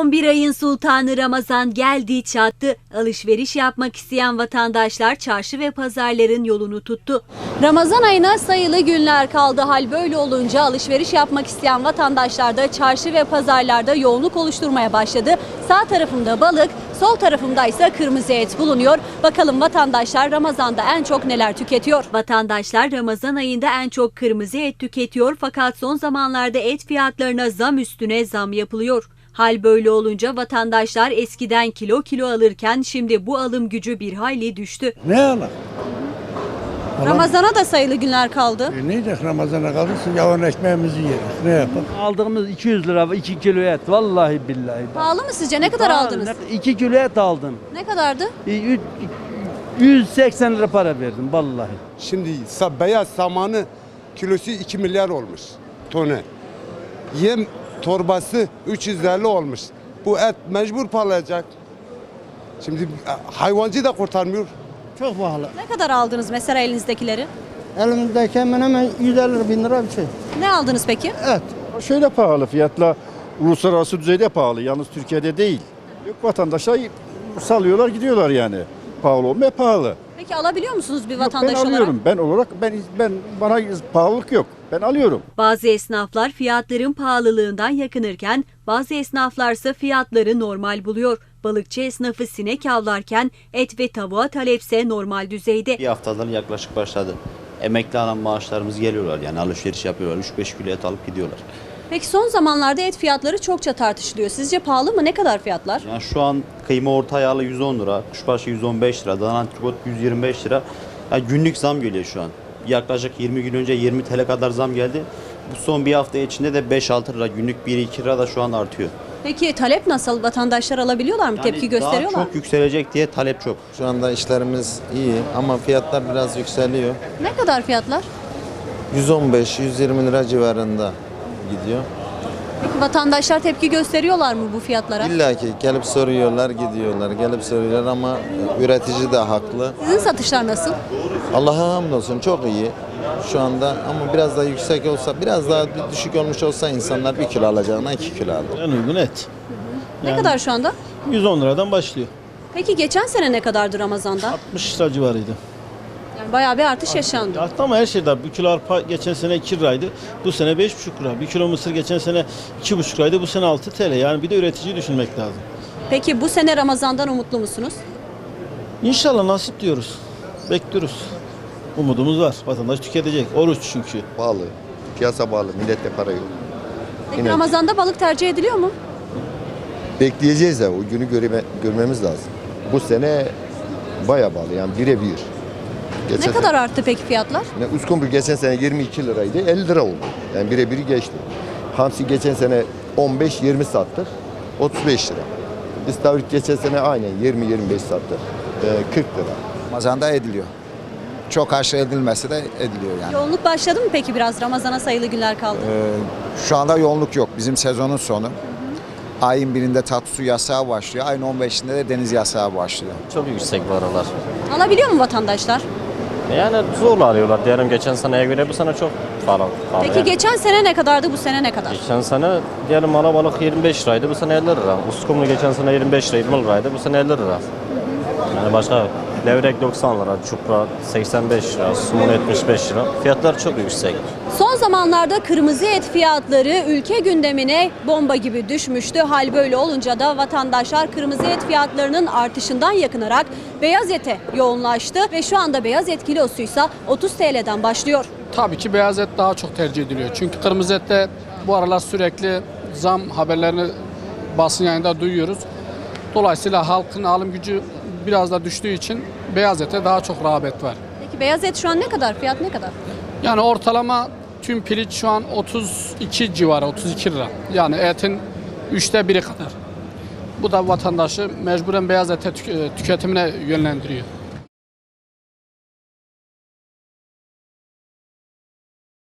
11 ayın sultanı Ramazan geldi çattı. Alışveriş yapmak isteyen vatandaşlar çarşı ve pazarların yolunu tuttu. Ramazan ayına sayılı günler kaldı. Hal böyle olunca alışveriş yapmak isteyen vatandaşlar da çarşı ve pazarlarda yoğunluk oluşturmaya başladı. Sağ tarafımda balık, sol tarafımda ise kırmızı et bulunuyor. Bakalım vatandaşlar Ramazan'da en çok neler tüketiyor? Vatandaşlar Ramazan ayında en çok kırmızı et tüketiyor fakat son zamanlarda et fiyatlarına zam üstüne zam yapılıyor. Hal böyle olunca vatandaşlar eskiden kilo kilo alırken şimdi bu alım gücü bir hayli düştü. Ne alak? Ramazana da sayılı günler kaldı. E ne yiyecek Ramazan'a kalırsa yavan ekmeğimizi yeriz. Ne yapalım? Aldığımız 200 lira 2 kilo et. Vallahi billahi. Pahalı mı sizce? Ne kadar aldınız? 2 kilo et aldım. Ne kadardı? E, ü- 180 lira para verdim vallahi. Şimdi beyaz samanı kilosu 2 milyar olmuş tonu. Yem torbası 350 olmuş. Bu et mecbur parlayacak. Şimdi e, hayvancı da kurtarmıyor. Çok pahalı. Ne kadar aldınız mesela elinizdekileri? Elimizdeki hemen hemen 150 bin lira bir şey. Ne aldınız peki? Evet. Şöyle pahalı fiyatla uluslararası düzeyde pahalı. Yalnız Türkiye'de değil. Yok vatandaşa salıyorlar gidiyorlar yani. Pahalı olmaya pahalı. Peki alabiliyor musunuz bir ben vatandaş olarak? alıyorum. Ben olarak ben ben bana pahalılık yok. Ben alıyorum. Bazı esnaflar fiyatların pahalılığından yakınırken bazı esnaflarsa fiyatları normal buluyor. Balıkçı esnafı sinek avlarken et ve tavuğa talepse normal düzeyde. Bir haftadan yaklaşık başladı. Emekli alan maaşlarımız geliyorlar yani alışveriş yapıyorlar. 3-5 kilo et alıp gidiyorlar. Peki son zamanlarda et fiyatları çokça tartışılıyor. Sizce pahalı mı? Ne kadar fiyatlar? Yani şu an kıyma orta yağlı 110 lira, kuşbaşı 115 lira, dana antrikot 125 lira. Yani günlük zam geliyor şu an. Yaklaşık 20 gün önce 20 TL kadar zam geldi. Bu son bir hafta içinde de 5-6 lira, günlük 1-2 lira da şu an artıyor. Peki talep nasıl? Vatandaşlar alabiliyorlar mı? Yani Tepki gösteriyorlar Daha mı? çok yükselecek diye talep çok. Şu anda işlerimiz iyi ama fiyatlar biraz yükseliyor. Ne kadar fiyatlar? 115-120 lira civarında gidiyor. Peki vatandaşlar tepki gösteriyorlar mı bu fiyatlara? İlla ki gelip soruyorlar, gidiyorlar. Gelip soruyorlar ama üretici de haklı. Sizin satışlar nasıl? Allah'a hamdolsun çok iyi şu anda ama biraz daha yüksek olsa, biraz daha bir düşük olmuş olsa insanlar bir kilo alacağına iki kilo alır. En uygun et. Ne kadar şu anda? 110 liradan başlıyor. Peki geçen sene ne kadardı Ramazan'da? 60 lira civarıydı. Yani bayağı bir artış yaşandı. Arttı ama her şeyde. Bir kilo arpa geçen sene 2 liraydı. Bu sene 5,5 lira. Bir kilo mısır geçen sene 2,5 liraydı. Bu sene 6 TL. Yani bir de üreticiyi düşünmek lazım. Peki bu sene Ramazan'dan umutlu musunuz? İnşallah nasip diyoruz. Bekliyoruz. Umudumuz var. Vatandaş tüketecek. Oruç çünkü. Pahalı. Piyasa pahalı. Millette para yok. Peki Yine- Ramazan'da balık tercih ediliyor mu? Bekleyeceğiz ya. O günü göreme, görmemiz lazım. Bu sene baya pahalı. Yani birebir. Geçen Ne kadar arttı peki fiyatlar? Sene, ne, uskumru geçen sene 22 liraydı. 50 lira oldu. Yani birebir geçti. Hamsi geçen sene 15-20 sattık. 35 lira. İstavrit geçen sene aynen 20-25 sattık. Ee, 40 lira. Ramazan'da ediliyor. Çok aşağı edilmesi de ediliyor yani. Yoğunluk başladı mı peki biraz? Ramazan'a sayılı günler kaldı. Ee, şu anda yoğunluk yok. Bizim sezonun sonu. Ayın birinde tatlı su yasağı başlıyor. Ayın 15'inde de deniz yasağı başlıyor. Çok yüksek bu aralar. Alabiliyor mu vatandaşlar? Yani zorla arıyorlar. Diyelim geçen seneye göre bu sene çok pahalı Peki yani. geçen sene ne kadardı bu sene ne kadar? Geçen sene diyelim alabalık 25 liraydı. Bu sene 50 lira. Uskumru geçen sene 25 lira 20 liraydı. Bu sene 50 lira. Yani başka levrek 90 lira, çupra 85 lira, sumun 75 lira. Fiyatlar çok yüksek. Son zamanlarda kırmızı et fiyatları ülke gündemine bomba gibi düşmüştü. Hal böyle olunca da vatandaşlar kırmızı et fiyatlarının artışından yakınarak beyaz ete yoğunlaştı ve şu anda beyaz et kilosuysa 30 TL'den başlıyor. Tabii ki beyaz et daha çok tercih ediliyor. Çünkü kırmızı ette bu aralar sürekli zam haberlerini basın yayında duyuyoruz. Dolayısıyla halkın alım gücü biraz da düştüğü için beyaz ete daha çok rağbet var. Peki beyaz et şu an ne kadar? Fiyat ne kadar? Yani ortalama tüm piliç şu an 32 civarı, 32 lira. Yani etin üçte biri kadar. Bu da vatandaşı mecburen beyaz ete tük- tüketimine yönlendiriyor.